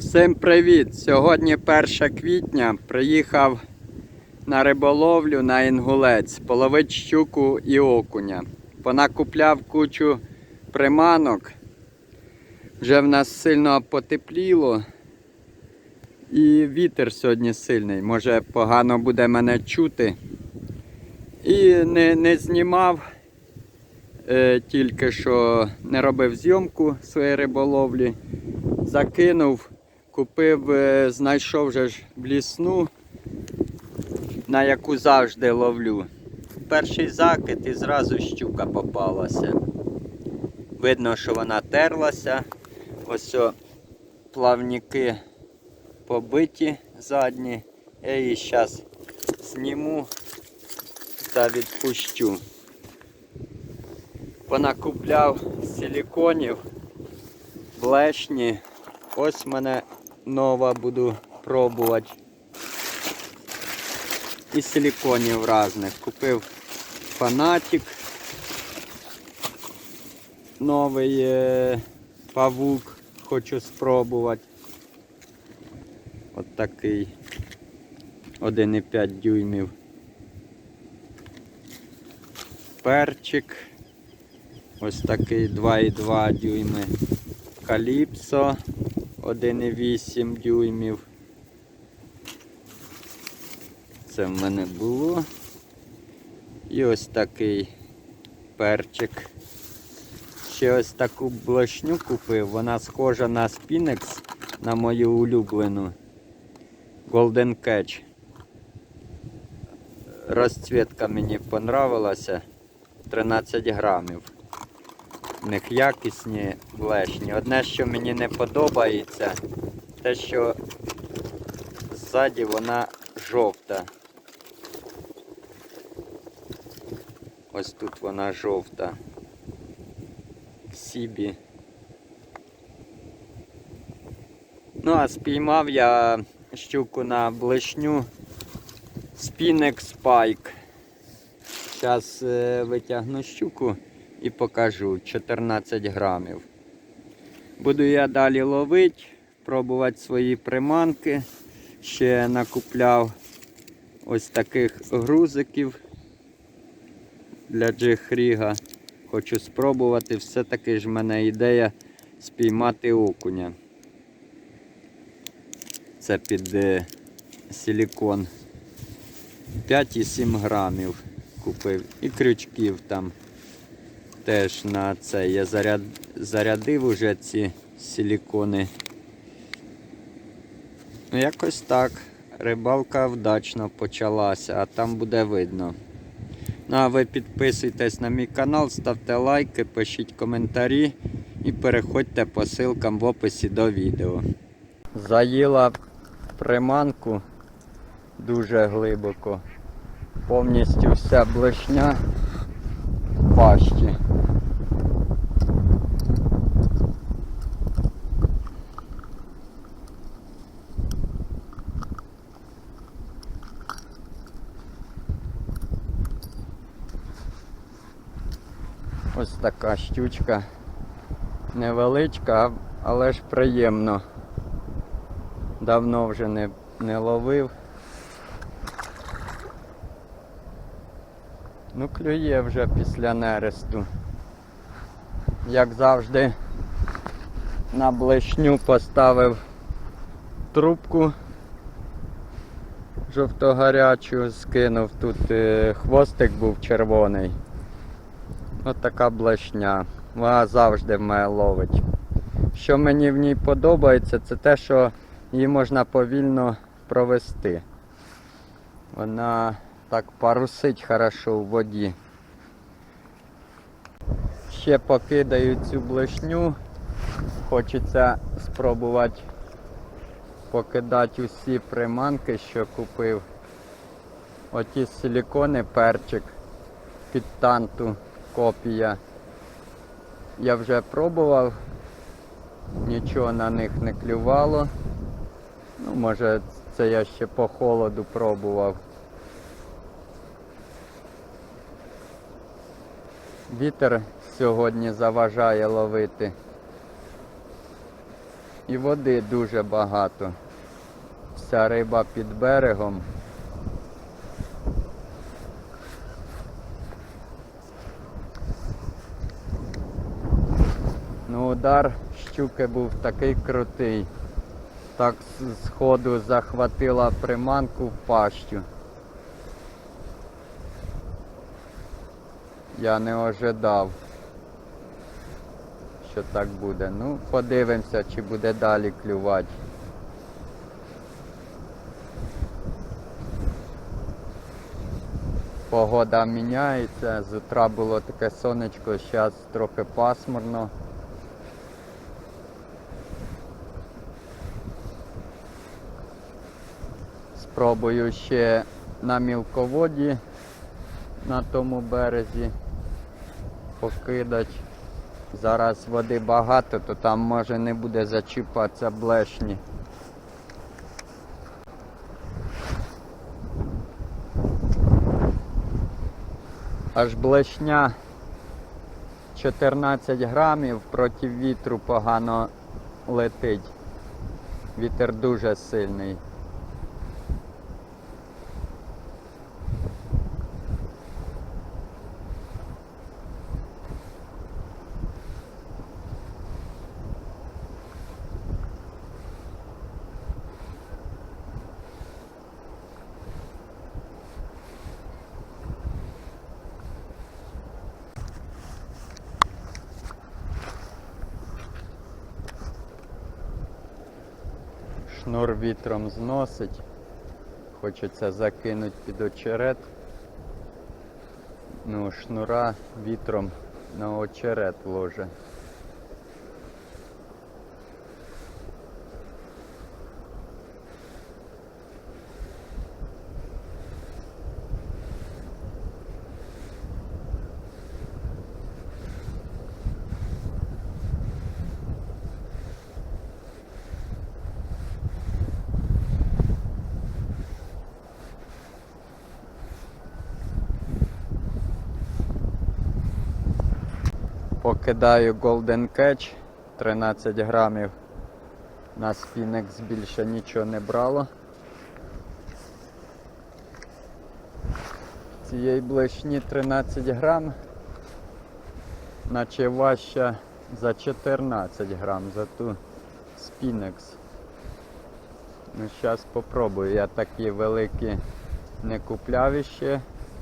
Всім привіт! Сьогодні 1 квітня. Приїхав на риболовлю на інгулець, половить щуку і окуня. Понакупляв кучу приманок. Вже в нас сильно потепліло. І вітер сьогодні сильний. Може погано буде мене чути. І не, не знімав. Е, тільки що не робив зйомку своєї риболовлі закинув, купив, е, знайшов вже ж блісну, на яку завжди ловлю. Перший закид і зразу щука попалася. Видно, що вона терлася. Ось о, плавники побиті задні. Я її зараз зніму та відпущу. Понакупляв силіконів блешні. Ось мене нова буду пробувати. І силіконів різних. Купив фанатик. Новий е, павук хочу спробувати. От такий 1,5 дюймів. Перчик. Ось такий 2,2 дюйми. Каліпсо 1,8 дюймів. Це в мене було. І ось такий перчик. Ще ось таку блошню купив. Вона схожа на спінекс, на мою улюблену. Golden Catch. Розцвітка мені понравилася. 13 грамів. В них якісні блешні. Одне, що мені не подобається, те, що ззаді вона жовта. Ось тут вона жовта. Сібі. Ну, а спіймав я щуку на блешню Spinnex Spike. Зараз витягну щуку і покажу 14 грамів. Буду я далі ловити, пробувати свої приманки. Ще накупляв ось таких грузиків для джихріга. Хочу спробувати. Все-таки ж в мене ідея спіймати окуня. Це під силікон. 5,7 грамів купив. І крючків там теж на це. Я заряд... зарядив уже ці силікони. Ну, якось так. Рибалка вдачно почалася, а там буде видно. Ну а ви підписуйтесь на мій канал, ставте лайки, пишіть коментарі і переходьте по ссылкам в описі до відео. Заїла приманку дуже глибоко. Повністю вся блешня в пащі. Ось така щучка. Невеличка, але ж приємно. Давно вже не, не ловив. Ну, клює вже після нересту. Як завжди, на блешню поставив трубку жовтогарячу, скинув тут е, хвостик був червоний. Ось така блешня. Вона завжди в мене ловить. Що мені в ній подобається, це те, що її можна повільно провести. Вона так парусить хорошо в воді. Ще покидаю цю блешню. Хочеться спробувати покидати усі приманки, що купив. Оті силікони перчик під танту копія. Я вже пробував, нічого на них не клювало. Ну, може, це я ще по холоду пробував. Вітер сьогодні заважає ловити. І води дуже багато. Вся риба під берегом. Ну, удар щуки був такий крутий. Так сходу захватила приманку в пащу. Я не ожидав, що так буде. Ну, подивимося, чи буде далі клювати. Погода міняється, з утра було таке сонечко, зараз трохи пасмурно. Спробую ще на мілководі на тому березі покидати. Зараз води багато, то там може не буде зачіпатися блешні. Аж блешня 14 грамів проти вітру погано летить. Вітер дуже сильний. Шнур вітром зносить. Хочеться закинути під очерет. Ну, шнура вітром на очерет ложе. Покидаю Golden Catch 13 грамів. На спінекс більше нічого не брало. Цієї блешні 13 грам, наче важча за 14 грам за ту спінекс. Ну, зараз спробую. Я такі великі не купляв іще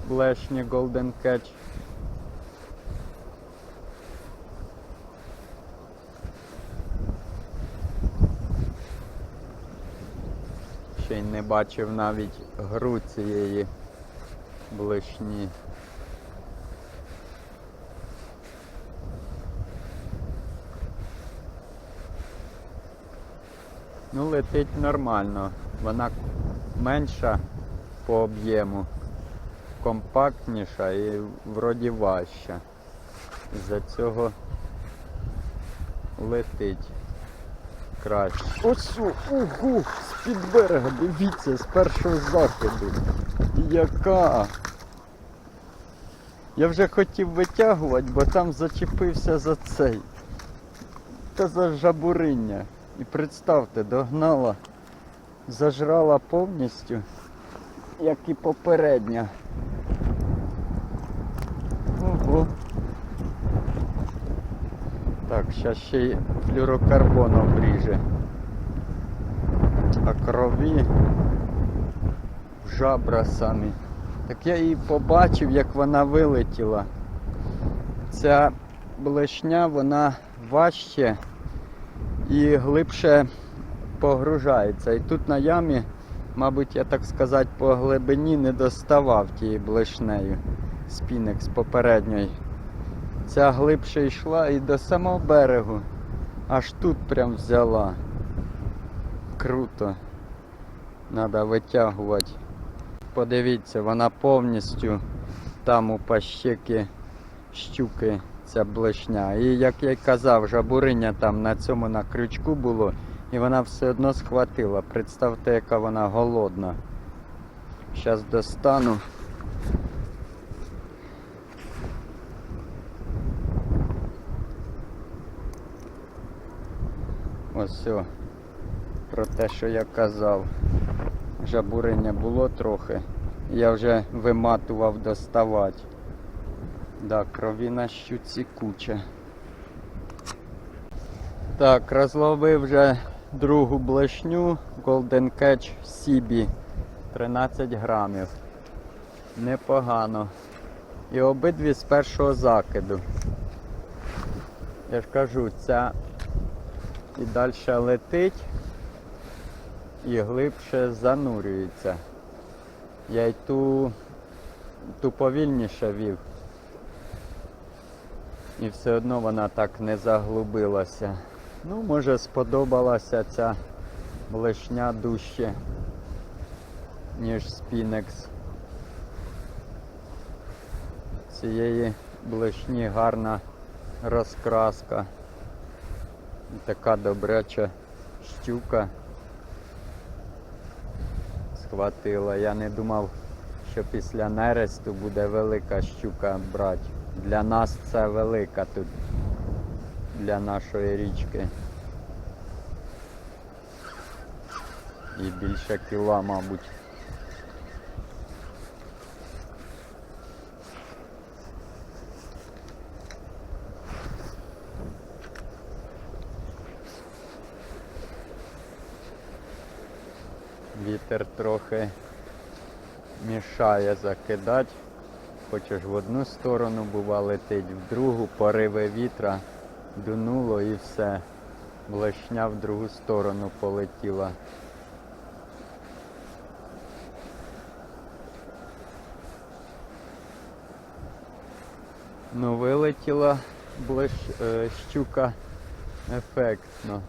блешні Golden Catch. Ще й не бачив навіть гру цієї блешні. Ну, летить нормально. Вона менша по об'єму, компактніша і вроді важча. З-за цього летить краще. Ось, ого, з-під берега, дивіться, з першого закиду. Яка? Я вже хотів витягувати, бо там зачепився за цей. Та за жабуриння. І представте, догнала, зажрала повністю, як і попередня. Ого. Так, зараз ще й флюрокарбон обріже. А крові жабра самі. Так я її побачив, як вона вилетіла. Ця блешня, вона важче і глибше погружається. І тут на ямі, мабуть, я так сказати, по глибині не доставав тією блешнею спінекс попередньої. Ця глибше йшла і до самого берегу. Аж тут прям взяла. Круто. Треба витягувати. Подивіться, вона повністю там у пащеки щуки ця блешня. І як я й казав, жабуриня там на цьому на крючку було, і вона все одно схватила. Представте, яка вона голодна. Зараз достану. Ось о, про те, що я казав. Жабурення було трохи. Я вже виматував доставати. Да, крові на щуці куча. Так, розловив вже другу блешню Golden Catch CB 13 грамів. Непогано. І обидві з першого закиду. Я ж кажу, ця і далі летить і глибше занурюється. Я й ту, ту повільніше вів. І все одно вона так не заглубилася. Ну, може сподобалася ця блешня дужче, ніж спінекс. Цієї блешні гарна розкраска. Така добряча щука схватила. Я не думав, що після нересту буде велика щука брати. Для нас це велика тут, для нашої річки. І більше кіла, мабуть. Вітер трохи мішає закидати. Хочеш в одну сторону бува летить, в другу пориви вітра дунуло і все. Блешня в другу сторону полетіла. Ну, вилетіла блеш... е, щука ефектно.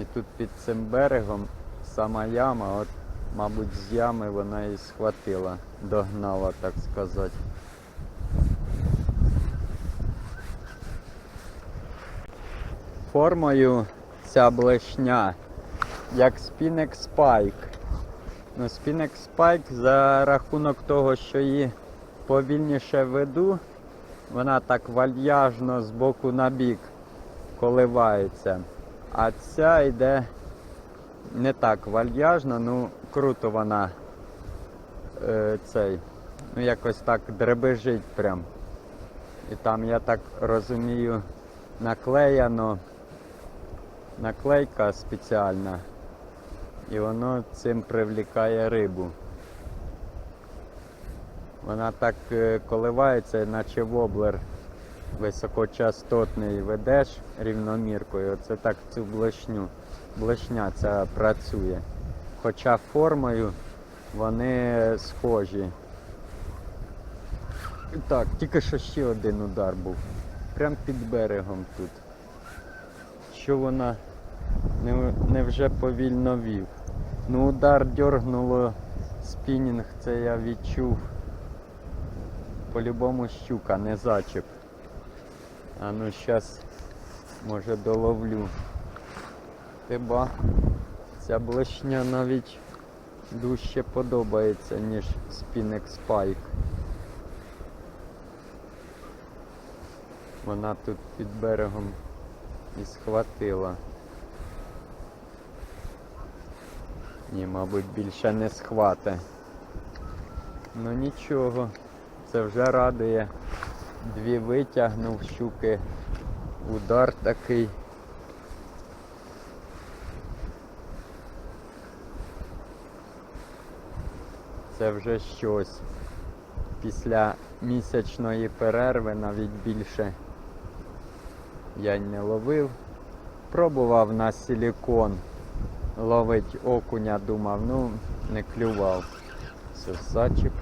І тут під цим берегом сама яма, от, мабуть, з ями вона і схватила, догнала, так сказати. Формою ця блешня, як спінек спайк. Ну, спінек спайк за рахунок того, що її повільніше веду, вона так вальяжно з боку на бік коливається. А ця йде не так вальяжно, ну круто вона е, цей. Ну якось так дребежить прям. І там, я так розумію, наклеяно наклейка спеціальна. І воно цим привлікає рибу. Вона так е, коливається, наче воблер високочастотний ведеш рівноміркою, оце так цю блешню. Блешня ця працює. Хоча формою вони схожі. Так, тільки що ще один удар був. Прям під берегом тут. Що вона не, не вже повільно вів. Ну удар дьоргнуло спінінг, це я відчув. По-любому щука, не зачеп. А ну щас може доловлю. Хіба ця блешня навіть дужче подобається, ніж спінек спайк. Вона тут під берегом і схватила. Ні, мабуть, більше не схвате. Ну нічого, це вже радує. Дві витягнув щуки. Удар такий. Це вже щось. Після місячної перерви навіть більше я не ловив. Пробував на силікон ловить окуня, думав, ну не клював. Це зачіп.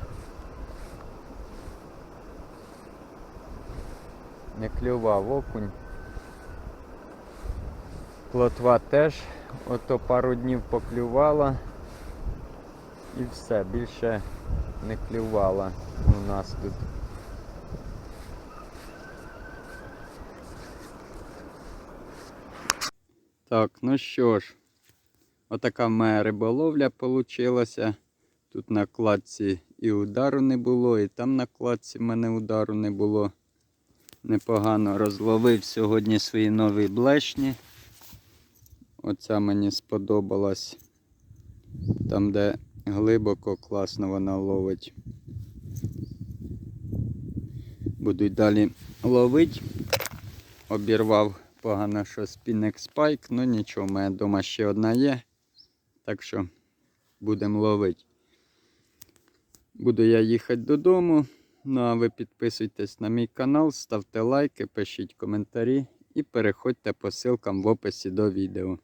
Не клював окунь. Плотва теж ото пару днів поклювала і все, більше не клювала у нас тут. Так, ну що ж, отака мене риболовля получилася. Тут на кладці і удару не було, і там на кладці в мене удару не було. Непогано розловив сьогодні свої нові блешні. Оця мені сподобалась. Там, де глибоко, класно вона ловить. Буду далі ловити. Обірвав погано, що спінник спайк, ну нічого, у мене вдома ще одна є. Так що будемо ловити. Буду я їхати додому. Ну а ви підписуйтесь на мій канал, ставте лайки, пишіть коментарі і переходьте по ссылкам в описі до відео.